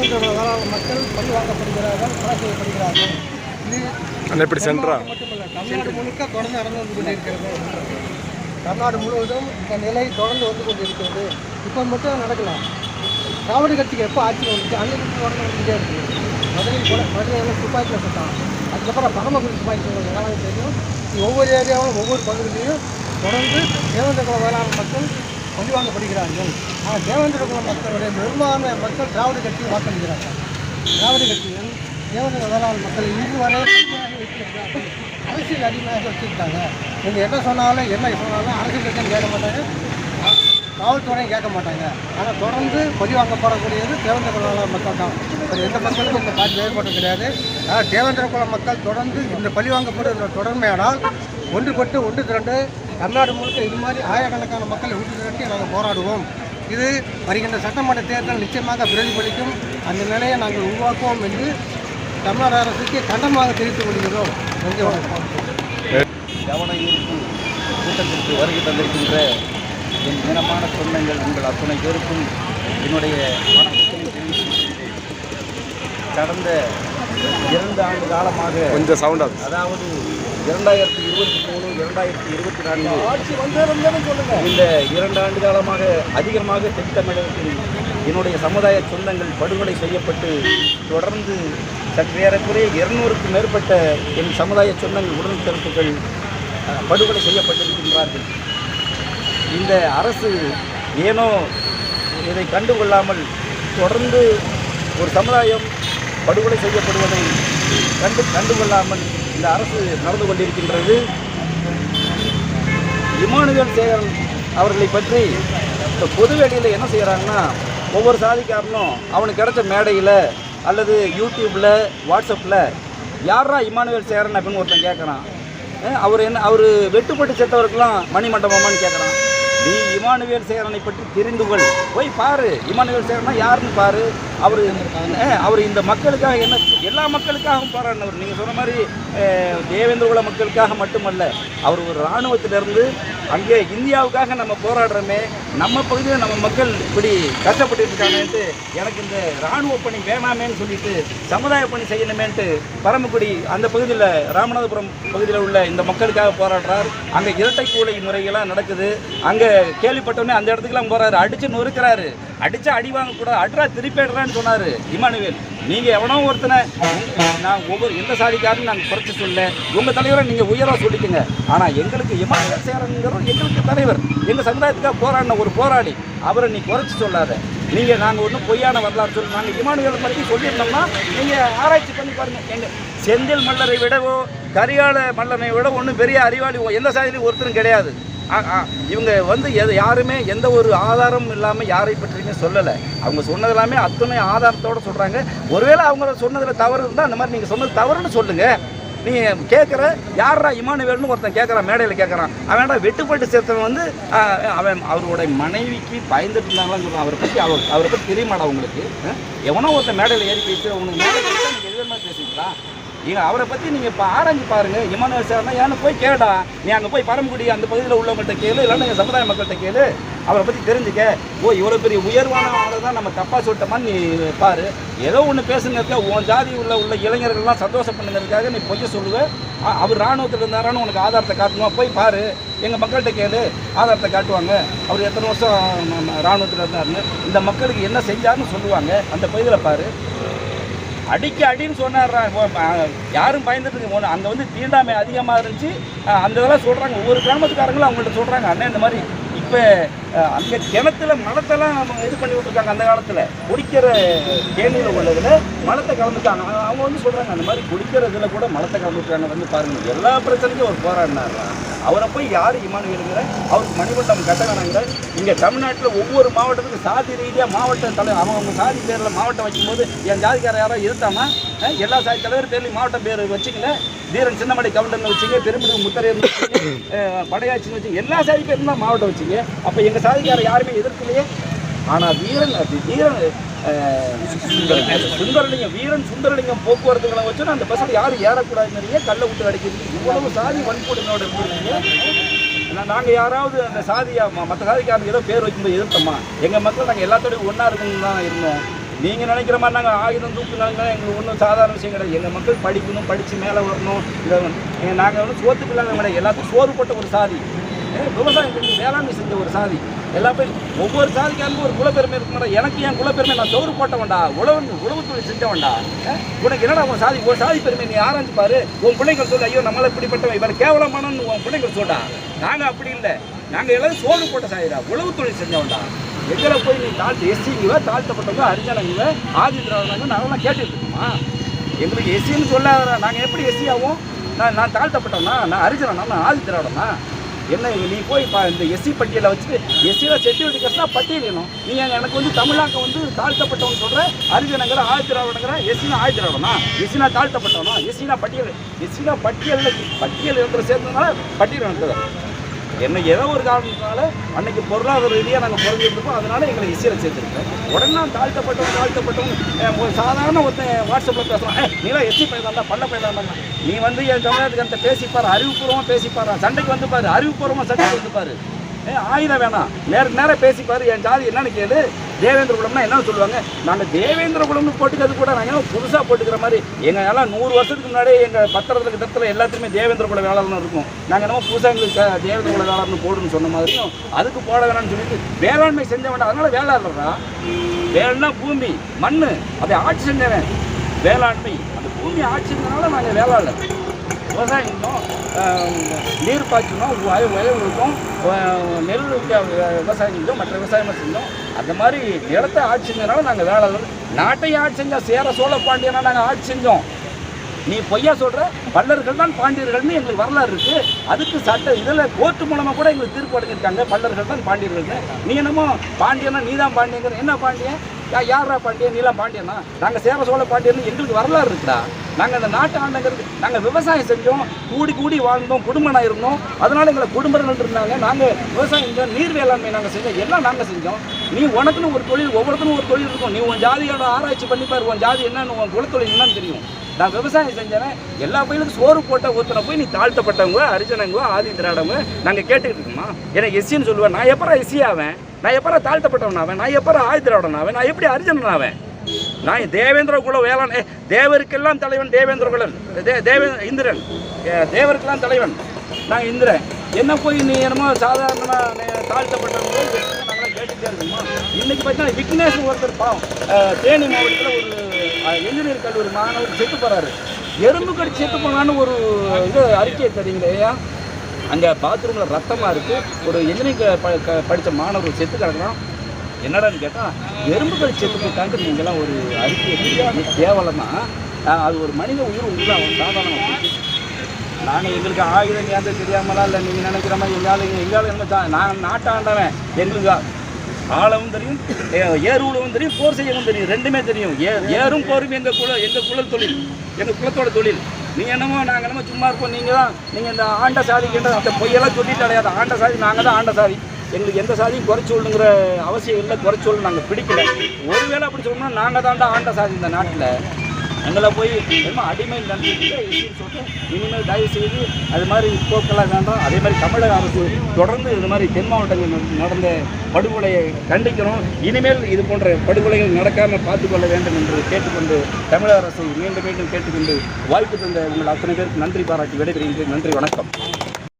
தேவேந்திர வேளாண் மக்கள் பழி வாங்கப்படுகிறார்கள் கொலை செய்யப்படுகிறார்கள் இது இப்படி சென்ட்ரா மட்டுமல்ல தமிழ்நாடு முழுக்க தொடர்ந்து நடந்து வந்து கொண்டிருக்கிறது. தமிழ்நாடு முழுவதும் இந்த நிலை தொடர்ந்து வந்து கொண்டிருக்கிறது. இப்போ மட்டும் நடக்கலாம். திராவிட கட்சிக்கு எப்போ ஆட்சி வந்துச்சு? அன்னைக்கு தொடர்ந்து வந்துட்டே இருக்குது மதுரையில் கூட மதுரையில் துப்பாக்கியில் சுட்டான் அதுக்கப்புறம் பரமக்குடி துப்பாக்கி சொல்லுவாங்க எல்லாமே தெரியும். ஒவ்வொரு ஏரியாவும் ஒவ்வொரு பகுதியிலையும் தொடர்ந்து குல வேளாண் மக்கள் பழிவாங்கப்படுகிறார்கள் ஆனால் தேவேந்திர குல மக்களுடைய பெரும்பான்மை மக்கள் திராவிட கட்சியை வாக்களிக்கிறார்கள். திராவிட கட்சிகள் தேவேந்திர வேளாண் மக்கள் இன்று வரை வைத்திருக்கிறார்கள். அரசியல் அடிமையாக வச்சுருக்காங்க. நீங்கள் என்ன சொன்னாலும் என்ன சொன்னாலும் அரசியல் கட்சியும் கேட்க மாட்டாங்க. காவல்துறையும் கேட்க மாட்டாங்க. ஆனால் தொடர்ந்து பழிவாங்கப்படக்கூடியது தேவேந்திர குல மக்கள் தான். எந்த மக்களுக்கும் இந்த பாதி வேறுபாடு கிடையாது. ஆனால் தேவேந்திர குல மக்கள் தொடர்ந்து இந்த பழிவாங்கப்படுகிற தொடர்மையானால் ஒன்றுபட்டு ஒன்று திரண்டு தமிழ்நாடு முழுக்க இது மாதிரி ஆயிரக்கணக்கான மக்களை திரட்டி நாங்கள் போராடுவோம். இது வருகின்ற சட்டமன்ற தேர்தல் நிச்சயமாக பிரதிபலிக்கும் அந்த நிலையை நாங்கள் உருவாக்குவோம் என்று தமிழ்நாடு அரசுக்கு கண்டனமாக தெரிவித்துக் கொள்கிறோம். நன்றி வணக்கம். கவன ஈர்ப்பு கூட்டத்திற்கு வருகை தந்திருக்கின்ற என் தினமான சொந்தங்கள் உங்கள் அத்துணை பேருக்கும் என்னுடைய. கடந்த இரண்டு ஆண்டு காலமாக கொஞ்சம் சவுண்ட் ஆகுது. அதாவது இரண்டாயிரத்தி இருபத்தி இரண்டாயிரத்தி இருபத்தி நான்கு ஆட்சி வந்திருந்தேன்னு சொல்லுங்க. இந்த இரண்டு ஆண்டு காலமாக அதிகமாக தென் தமிழகத்தில் என்னுடைய சமுதாய சொந்தங்கள் படுகொலை செய்யப்பட்டு தொடர்ந்து சற்றேறக்குறைய இருநூறுக்கும் மேற்பட்ட என் சமுதாய சொந்தங்கள் உடல் கருத்துக்கள் படுகொலை செய்யப்பட்டிருக்கின்றார்கள். இந்த அரசு ஏனோ இதை கண்டுகொள்ளாமல் தொடர்ந்து ஒரு சமுதாயம் படுகொலை செய்யப்படுவதை கண்டு கண்டுகொள்ளாமல் இந்த அரசு நடந்து கொண்டிருக்கின்றது. இமானுவேல் சேகரன் அவர்களை பற்றி இப்போ பொதுவெளியில் என்ன செய்கிறாங்கன்னா ஒவ்வொரு சாதிக்காரனும் அவனுக்கு கிடைச்ச மேடையில் அல்லது யூடியூப்பில் வாட்ஸ்அப்பில் யாரா இமானுவேல் சேகரன் அப்படின்னு ஒருத்தன் கேட்குறான் அவர் என்ன அவர் வெட்டுப்பட்டு செத்தவருக்கெல்லாம் மணிமண்டபமான்னு கேட்குறான் நீ இமானுவேல் சேகரனை பற்றி தெரிந்து கொள். போய் பாரு இமானுவேல் சேகரனா யாருன்னு பாரு. அவர் அவர் இந்த மக்களுக்காக என்ன எல்லா மக்களுக்காகவும் போராடினவர் நீங்கள் சொன்ன மாதிரி தேவேந்திர குல மக்களுக்காக மட்டுமல்ல அவர் ஒரு இராணுவத்திலிருந்து அங்கே இந்தியாவுக்காக நம்ம போராடுறோமே நம்ம பகுதியில் நம்ம மக்கள் இப்படி கஷ்டப்பட்டு இருக்காங்கன்ட்டு எனக்கு இந்த இராணுவ பணி வேணாமேன்னு சொல்லிட்டு சமுதாய பணி செய்யணுமேன்ட்டு பரமக்குடி அந்த பகுதியில் ராமநாதபுரம் பகுதியில் உள்ள இந்த மக்களுக்காக போராடுறார். அங்கே இரட்டை கூலை முறைகளாக நடக்குது. அங்கே கேள்விப்பட்டோன்னே அந்த இடத்துக்குலாம் போகிறாரு அடித்து நொறுக்கிறாரு. அடித்தா அடி வாங்கக்கூடாது. அட்ரா திருப்பிடுறான்னு சொன்னாரு. இமானுவேல் நீங்க எவனோ ஒருத்தனை நான் ஒவ்வொரு எந்த சாதிக்காரும் நாங்கள் குறைச்சி சொல்ல உங்க தலைவரை நீங்க உயராக சொல்லிக்கங்க. ஆனா எங்களுக்கு இமானுவேல் சேரங்கிறவர் எங்களுக்கு தலைவர். எங்க சமுதாயத்துக்காக போராடின ஒரு போராடி அவரை நீ குறைச்சி சொல்லாத. நீங்க நாங்க ஒன்றும் பொய்யான வரலாறு சொல்லி நாங்க இமானுவேல் பற்றி சொல்லியிருந்தோம்னா நீங்க ஆராய்ச்சி பண்ணி பாருங்க. எங்க செந்தில் மல்லரை விடவோ கரிகால மல்லனை விட ஒன்றும் பெரிய அறிவாளி எந்த சாதியிலையும் ஒருத்தரும் கிடையாது. இவங்க வந்து எது யாருமே எந்த ஒரு ஆதாரமும் இல்லாமல் யாரை பற்றியுமே சொல்லலை. அவங்க சொன்னது எல்லாமே அத்தனை ஆதாரத்தோட சொல்கிறாங்க ஒருவேளை அவங்க சொன்னதில் தவறு இருந்தால் அந்த மாதிரி நீங்கள் சொன்னது தவறுன்னு சொல்லுங்கள் நீ கேட்குற யாரா இமானுவேல்னு ஒருத்தன் கேட்குறான் மேடையில் கேட்குறான் அவன்டா வெட்டுப்பட்டு சேர்த்தவன் வந்து அவன் அவருடைய மனைவிக்கு பயந்துட்டு இருந்தாங்களான்னு சொல்கிறான் அவரை பற்றி அவர் அவரை பற்றி தெரியுமாடா உங்களுக்கு? எவனோ ஒருத்தன் மேடையில் ஏறி பேசி உனக்கு மேடை பேசி நீங்கள் நீங்க அவரை பத்தி நீங்க இப்போ ஆராய்ஞ்சு பாருங்க. இமானுவல் சார்னா ஏன்னு போய் கேடா நீ அங்க போய் பரமக்குடி அந்த பகுதியில் உள்ளவங்கள்ட்ட கேளு இல்லைன்னா எங்கள் சமுதாய மக்கள்கிட்ட கேளு. அவரை பத்தி தெரிஞ்சுக்க. ஓ இவ்வளோ பெரிய உயர்வான தான் நம்ம தப்பா சொல்லிட்டோமான்னு நீ பாரு. ஏதோ ஒன்று பேசுங்கிறதுக்காக உன் ஜாதி உள்ள உள்ள இளைஞர்கள்லாம் சந்தோஷம் பண்ணுங்கிறதுக்காக நீ பொய்ய சொல்லுவ. அவர் ராணுவத்தில் இருந்தாரான்னு உனக்கு ஆதாரத்தை காட்டணுமா? போய் பாரு. எங்கள் மக்கள்கிட்ட கேளு. ஆதாரத்தை காட்டுவாங்க. அவர் எத்தனை வருஷம் ராணுவத்தில் இருந்தாருன்னு. இந்த மக்களுக்கு என்ன செஞ்சாருன்னு சொல்லுவாங்க. அந்த பகுதியில் பாரு. அடிக்க அடின்னு சொன்னார்றா. யாரும் பயந்துட்டு ஒன்று அங்கே வந்து தீண்டாமை அதிகமாக இருந்துச்சு. அந்த இதெல்லாம் சொல்கிறாங்க ஒவ்வொரு கிராமத்துக்காரங்களும் அவங்கள்ட்ட சொல்கிறாங்க அண்ணன் இந்த மாதிரி இப்போ அங்கே கிணத்துல மலத்தெல்லாம் அவங்க இது பண்ணி விட்டுருக்காங்க அந்த காலத்தில். குடிக்கிற தேனியில் உள்ளதில் மலத்தை கலந்துட்டாங்க. அவங்க வந்து சொல்கிறாங்க அந்த மாதிரி குடிக்கிற இதில் கூட மலத்தை கலந்துட்டாங்க வந்து பாருங்கள் எல்லா பிரச்சனைக்கும் அவர் போராடினார் அவரை போய் யார் இமானுவேலுங்கிற அவருக்கு மணிமண்டம் கட்ட வேணாங்கிற இங்கே தமிழ்நாட்டில் ஒவ்வொரு மாவட்டத்துக்கும் சாதி ரீதியாக மாவட்ட தலை அவங்க அவங்க சாதி பேரில் மாவட்டம் வைக்கும்போது என் ஜாதிக்கார யாரோ இருத்தாமா எல்லா சாதி தலைவர் பேர்லையும் மாவட்ட பேர் வச்சுக்கல. வீரன் சின்னமடை கவுண்டர்னு வச்சுங்க பெருமிடு முத்தரையர்னு வச்சுங்க படையாச்சின்னு வச்சுங்க எல்லா சாதி பேரும் தான் மாவட்டம் வச்சுங்க. அப்போ எங்கள் சாதிக்கார யாருமே எதிர்க்கலையே. ஆனால் வீரன் அது வீரன் சுந்தரலிங்கம் வீரன் சுந்தரலிங்கம் போக்குவரத்துகளை வச்சு அந்த பஸ்ஸில் யாரும் ஏறக்கூடாதுங்கிறீங்க கல்லை விட்டு அடிக்கிறது. இவ்வளவு சாதி வன்கொடுமையோட இருந்தீங்க நாங்கள் யாராவது அந்த சாதியாக மற்ற சாதிக்காரங்க ஏதோ பேர் வைக்கும்போது எதிர்த்தோமா? எங்கள் மக்கள் நாங்கள் எல்லாத்தோடையும் ஒன்றா இருக்கணும்னு தான் இருந்தோம். நீங்கள் நினைக்கிற மாதிரி நாங்கள் ஆயுதம் தூக்குனாங்க எங்களுக்கு ஒன்றும் சாதாரண விஷயம் கிடையாது. எங்கள் மக்கள் படிக்கணும் படித்து மேலே வரணும். இதை நாங்கள் வந்து சோத்துக்கு இல்லாத கிடையாது எல்லாத்துக்கும் சோறு போட்ட ஒரு சாதி. விவசாயம் வேளாண்மை செஞ்ச ஒரு சாதி. எல்லா பேரும் ஒவ்வொரு சாதிக்காருக்கும் ஒரு குலப்பெருமை இருக்க எனக்கு என் குலப்பெருமை? நான் சோறு போட்டவன்டா. உழவு உழவு தொழில் செஞ்சவன்டா உனக்கு என்னடா உன் சாதி? ஒரு சாதி பெருமை நீ ஆராய்ஞ்சு பாரு. உன் பிள்ளைகள் சொல்லு ஐயோ நம்மளை இப்படிப்பட்டவன். இவர் கேவலமானன்னு உன் பிள்ளைகள் சொல்டா நாங்கள் அப்படி இல்லை. நாங்கள் எல்லாரும் சோறு போட்ட சாதிடா. உழவு தொழில் செஞ்சவன்டா. எங்களை போய் நீ தாழ்த்து எஸ்சிங்க தாழ்த்தப்பட்டவங்க அரிஜனங்குவ ஆதி திராவிடங்க நாங்களாம் கேட்டுட்டு இருக்கோமா எங்களுக்கு எஸ்சின்னு சொல்ல நாங்கள் எப்படி எஸ்சி ஆகும் நான் நான் தாழ்த்தப்பட்டவனா? நான் அரிஜனா நான் ஆதி திராவிடனா என்ன நீ போய் பா இந்த எஸ்சி பட்டியலை வச்சுட்டு எஸ்சியில் செட்டில்டு பட்டியல் பட்டியலிடணும் நீ எனக்கு வந்து தமிழாக்க வந்து தாழ்த்தப்பட்டவன் சொல்கிற அரிஜனங்கிற ஆயத்திராவிடங்கிற எஸ்சினா ஆயத்திராவிடனா எஸ்சினா தாழ்த்தப்பட்டவனா? எஸ்சினா பட்டியல் எஸ்சினா பட்டியலில் பட்டியல் இருக்கிற சேர்ந்ததுனால பட்டியல் நடத்துது என்ன ஏதோ ஒரு காரணத்தினால அன்னைக்கு பொருளாதார ரீதியாக நாங்கள் பிறந்திருந்தோம் அதனால எங்களை இசையில் சேர்த்துருக்கோம். உடனே நான் தாழ்த்தப்பட்டவங்க தாழ்த்தப்பட்டவன். சாதாரண ஒருத்தன் வாட்ஸ்அப்பில் பேசுகிறான் ஏ நீலாம் எஸ்சி பையன் பண்ண பையன் நீ வந்து என் தமிழ்நாட்டுக்கு அந்த பேசிப்பார் அறிவுபூர்வமாக பேசிப்பார். சண்டைக்கு வந்து பாரு அறிவுபூர்வமாக சண்டைக்கு வந்து பாரு. ஆயுதம் வேணாம். நேருக்கு நேரம் பேசிப்பாரு. என் ஜாதி என்னன்னு கேளு. தேவேந்திர குலம்னா என்ன சொல்லுவாங்க. நாங்கள் தேவேந்திர குலம்னு போட்டுக்கிறது கூட நாங்கள் புதுசாக போட்டுக்கிற மாதிரி. எங்கள் எல்லாம் நூறு வருஷத்துக்கு முன்னாடி எங்கள் பத்திரத்தில் கிட்டத்தில் எல்லாத்துக்குமே தேவேந்திர குல வேளாளர்னு இருக்கும். நாங்கள் என்னமோ புதுசாக எங்களுக்கு தேவேந்திர குல வேளாளர்னு போடுன்னு சொன்ன மாதிரியும் அதுக்கு போட வேணாம்னு சொல்லிட்டு வேளாண்மை செஞ்ச வேண்டாம் அதனால வேளாளர்றா வேலைன்னா பூமி மண் அதை ஆட்சி செஞ்சவன். வேளாண்மை. அந்த பூமி ஆட்சி இருந்தனால நாங்கள் வேளாளர். விவசாயம் நீர் பாய்ச்சணும் வயல் இருக்கும் நெல் விக்க- விவசாயம் செஞ்சோம் மற்ற விவசாயமாக செஞ்சோம். அந்த மாதிரி இடத்த ஆட்சி செஞ்சனால நாங்கள் வேலை நாட்டை ஆட்சி செஞ்சோம். சேர சோழ பாண்டியனா நாங்கள் ஆட்சி செஞ்சோம். நீ பொய்யா சொல்கிற பல்லர்கள் தான் பாண்டியர்கள்னு எங்களுக்கு வரலாறு இருக்குது அதுக்கு சட்ட இதில் கோர்ட்டு மூலமாக கூட எங்களுக்கு தீர்ப்பு அடைஞ்சிருக்காங்க பல்லர்கள் தான் பாண்டியர்கள்னு. நீ என்னமோ பாண்டியனா நீ தான் பாண்டியங்கிற. என்ன பாண்டியன்? யா யாரா பாண்டியன்? நீலாம் பாண்டியனா? நாங்கள் சேர சோழ பாண்டியன் எங்களுக்கு வரலாறு இருக்குடா. நாங்கள் அந்த நாட்டு ஆண்டங்கிறது நாங்கள் விவசாயம் செஞ்சோம் கூடி கூடி வாழ்ந்தோம் குடும்பம் இருந்தோம். அதனால் எங்களை குடும்பங்கள் இருந்தாங்க. நாங்கள் விவசாயம் செஞ்சோம் நீர் வேளாண்மை நாங்கள் செஞ்சோம் எல்லாம் நாங்கள் செஞ்சோம். நீ உனக்குன்னு ஒரு தொழில் ஒவ்வொருத்தரும் ஒரு தொழில் இருக்கும். நீ உன் ஜாதியோட ஆராய்ச்சி பண்ணிப்பார் உன் ஜாதி என்னன்னு உன் குலத்தொழில் என்னன்னு தெரியும். நான் விவசாயம் செஞ்சேன் எல்லா பயிலுக்கும் சோறு போட்ட ஒருத்தனை போய் நீ தாழ்த்தப்பட்டவங்க அரிஜனங்க ஆதி திராடவங்க நாங்கள் கேட்டுக்கிட்டு இருக்கோமா? ஏன்னா எஸ்சின்னு சொல்லுவேன் நான் எப்பரா எஸ்சி ஆவேன் நான் எப்பரா தாழ்த்தப்பட்டவன் ஆவேன் நான் எப்பரா ஆதி திராடன் ஆவேன் நான் எப்படி அரிஜனன் ஆவேன் நான் தேவேந்திர குல வேளாண் தேவருக்கெல்லாம் தலைவன் தேவேந்திர குலன் தே தேவே இந்திரன். தேவருக்கெல்லாம் தலைவன். நான் இந்திரன். என்ன போய் நீ என்னமோ சாதாரணமாக தாழ்த்தப்பட்டவங்க நாங்களாம் கேட்டுட்டே இருக்கோமா? இன்னைக்கு பார்த்தீங்கன்னா விக்னேஷ் ஒருத்தர் பாவம். தேனி மாவட்டத்தில் ஒரு இன்ஜினியர் கல்லூரி மாணவர் செத்து போகிறாரு எறும்பு கடி செத்து போனான்னு ஒரு இது அறிக்கையை தெரியுங்களேயா அங்கே பாத்ரூமில் ரத்தமாக இருக்குது ஒரு இன்ஜினியரிங் ப க- படித்த மாணவர் செத்து கிடக்குறான். என்னடான்னு கேட்டால் எறும்புகள் செத்து போட்டாங்க நீங்களாம் ஒரு அறிக்கையை தெரியாது தேவலன்னா அது ஒரு மனித உயிர் உள்ள சாதாரணமாக நாங்கள் எங்களுக்கு ஆயுதம் ஏதோ தெரியாமலாம் இல்லை நீங்கள் நினைக்கிற மாதிரி எங்கால எங்கால என்ன தான் நான் நாட்டாண்டவன். எங்களுக்கு ஆளவும் தெரியும் ஏ- ஏர் உழவும் தெரியும் போர் செய்யவும் தெரியும். ரெண்டுமே தெரியும். ஏ ஏறும் போரும் எங்கள் குல எங்கள் குழல் தொழில். எங்கள் குலத்தோட தொழில். நீ என்னமோ நாங்கள் என்னமோ சும்மா இருப்போம் நீங்கள் தான் நீங்கள் இந்த ஆண்ட சாதிக்கின்ற அந்த பொய்யெல்லாம் சொல்லிட்டு அடையாது ஆண்ட சாதி நாங்கள் தான் ஆண்ட சாதி. எங்களுக்கு எந்த சாதியும் குறைச்சி சொல்லணுங்கிற அவசியம் இல்லை குறைச்சி சொல்ல நாங்கள் பிடிக்கல. ஒருவேளை அப்படி சொல்லணும்னா நாங்கள் தான்டா ஆண்ட சாதி இந்த நாட்டில். எங்களை போய் என்னமோ அடிமை நினைச்சிட்டு சொல்லிட்டு இனிமேல் தயவு செய்து அது மாதிரி போக்கெல்லாம் வேண்டாம். அதே மாதிரி தமிழக அரசு தொடர்ந்து இது மாதிரி தென் மாவட்டங்களில் நடந்த படுகொலையை கண்டிக்கிறோம் இனிமேல் இது போன்ற படுகொலைகள் நடக்காமல் பார்த்துக்கொள்ள வேண்டும் என்று கேட்டுக்கொண்டு தமிழக அரசை மீண்டும் மீண்டும் கேட்டுக்கொண்டு வாய்ப்பு தந்த உங்கள் அத்தனை பேருக்கு நன்றி பாராட்டி விடைபெறுகின்றேன். நன்றி வணக்கம்.